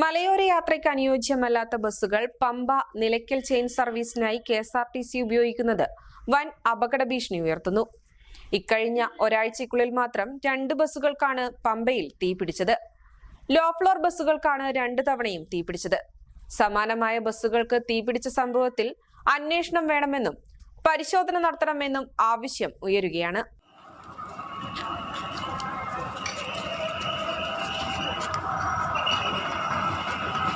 മലയോര യാത്രയ്ക്ക് അനുയോജ്യമല്ലാത്ത ബസ്സുകൾ Pamba Nilakkal chain സർവീസിനായി K S R T C ഉപയോഗിക്കുന്നത് വൻ അപകട ഭീഷണി ഉയർത്തുന്നു. ഇക്കഴിഞ്ഞ ഒരാഴ്ചയ്ക്കുള്ളിൽ മാത്രം രണ്ട് ബസ്സുകൾക്കാണ് പമ്പയിൽ തീപിടിച്ചത് ലോ ഫ്ലോർ ബസ്സുകൾക്കാണ് രണ്ട് തവണയും തീപിടിച്ചത് സമാനമായ ബസ്സുകൾക്ക് തീപിടിച്ച സംഭവത്തിൽ അന്വേഷണം വേണമെന്നും പരിശോധന നടത്തണമെന്നും ആവശ്യം ഉയരുകയാണ്.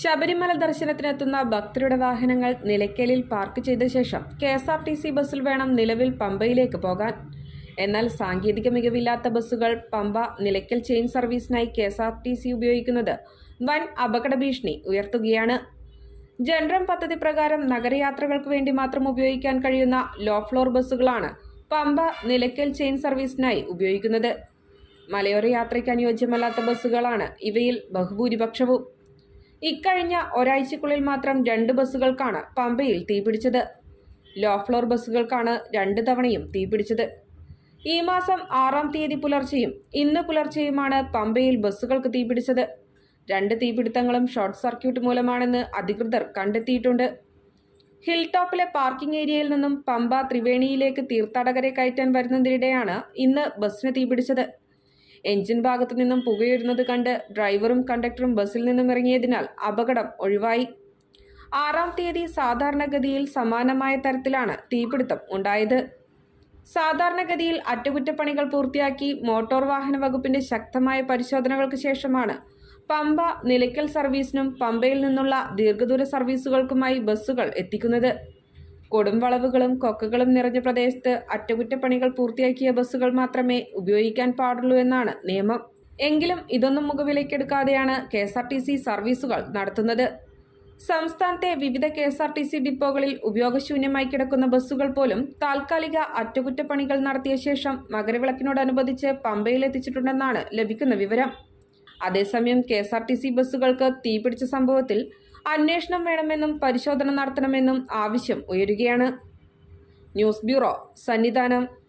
ശബരിമല ദർശനത്തിനെത്തുന്ന ഭക്തരുടെ വാഹനങ്ങൾ നിലയ്ക്കലിൽ പാർക്ക് ചെയ്ത ശേഷം K S R T C ബസ്സിൽ വേണം നിലവിൽ പമ്പയിലേക്ക് പോകാൻ. എന്നാൽ സാങ്കേതിക മികവില്ലാത്ത ബസ്സുകൾ Pamba Nilakkal chain സർവീസിനായി K S R T C ഉപയോഗിക്കുന്നത് വൻ അപകട ഭീഷണി ഉയർത്തുകയാണ്. ജനറം പദ്ധതി പ്രകാരം നഗരയാത്രകൾക്ക് വേണ്ടി മാത്രം ഉപയോഗിക്കാൻ കഴിയുന്ന ലോ ഫ്ലോർ ബസ്സുകളാണ് പമ്പ നിലയ്ക്കൽ ചെയിൻ സർവീസിനായി ഉപയോഗിക്കുന്നത്. മലയോര യാത്രയ്ക്ക് അനുയോജ്യമല്ലാത്ത ബസ്സുകളാണ് ഇവയിൽ ബഹുഭൂരിപക്ഷവും. ഇക്കഴിഞ്ഞ ഒരാഴ്ചക്കുള്ളിൽ മാത്രം രണ്ട് ബസ്സുകൾക്കാണ് പമ്പയിൽ തീപിടിച്ചത്. ലോ ഫ്ലോർ ബസ്സുകൾക്കാണ് രണ്ട് തവണയും തീപിടിച്ചത്. ഈ മാസം ആറാം തീയതി പുലർച്ചെയും ഇന്ന് പുലർച്ചെയുമാണ് പമ്പയിൽ ബസ്സുകൾക്ക് തീപിടിച്ചത്. രണ്ട് തീപിടുത്തങ്ങളും ഷോർട്ട് സർക്യൂട്ട് മൂലമാണെന്ന് അധികൃതർ കണ്ടെത്തിയിട്ടുണ്ട്. ഹിൽ ടോപ്പിലെ പാർക്കിംഗ് ഏരിയയിൽ നിന്നും പമ്പ ത്രിവേണിയിലേക്ക് തീർത്ഥാടകരെ കയറ്റാൻ വരുന്നതിനിടെയാണ് ഇന്ന് ബസ്സിന് തീപിടിച്ചത്. എഞ്ചിൻ ഭാഗത്തു നിന്നും പുകയുരുന്നത് കണ്ട് ഡ്രൈവറും കണ്ടക്ടറും ബസ്സിൽ നിന്നും ഇറങ്ങിയതിനാൽ അപകടം ഒഴിവായി. ആറാം തീയതി സാധാരണഗതിയിൽ സമാനമായ തരത്തിലാണ് തീപിടുത്തം ഉണ്ടായത്. സാധാരണഗതിയിൽ അറ്റകുറ്റപ്പണികൾ പൂർത്തിയാക്കി മോട്ടോർ വാഹന വകുപ്പിന്റെ ശക്തമായ പരിശോധനകൾക്ക് ശേഷമാണ് പമ്പ നിലയ്ക്കൽ സർവീസിനും പമ്പയിൽ നിന്നുള്ള ദീർഘദൂര സർവീസുകൾക്കുമായി ബസ്സുകൾ എത്തിക്കുന്നത്. കൊടുംവളവുകളും കൊക്കകളും നിറഞ്ഞ പ്രദേശത്ത് അറ്റകുറ്റപ്പണികൾ പൂർത്തിയാക്കിയ ബസ്സുകൾ മാത്രമേ ഉപയോഗിക്കാൻ പാടുള്ളൂ എന്നാണ് നിയമം. എങ്കിലും ഇതൊന്നും മുഖവിലയ്ക്കെടുക്കാതെയാണ് K S R T C സർവീസുകൾ നടത്തുന്നത്. സംസ്ഥാനത്തെ വിവിധ K S R T C ഡിപ്പോകളിൽ ഉപയോഗശൂന്യമായി കിടക്കുന്ന ബസ്സുകൾ പോലും താൽക്കാലിക അറ്റകുറ്റപ്പണികൾ നടത്തിയ ശേഷം മകരവിളക്കിനോടനുബന്ധിച്ച് പമ്പയിലെത്തിച്ചിട്ടുണ്ടെന്നാണ് ലഭിക്കുന്ന വിവരം. അതേസമയം K S R T C ബസ്സുകൾക്ക് തീപിടിച്ച സംഭവത്തിൽ അന്വേഷണം വേണമെന്നും പരിശോധന നടത്തണമെന്നും ആവശ്യം ഉയരുകയാണ്. News bureau Sannidhanam.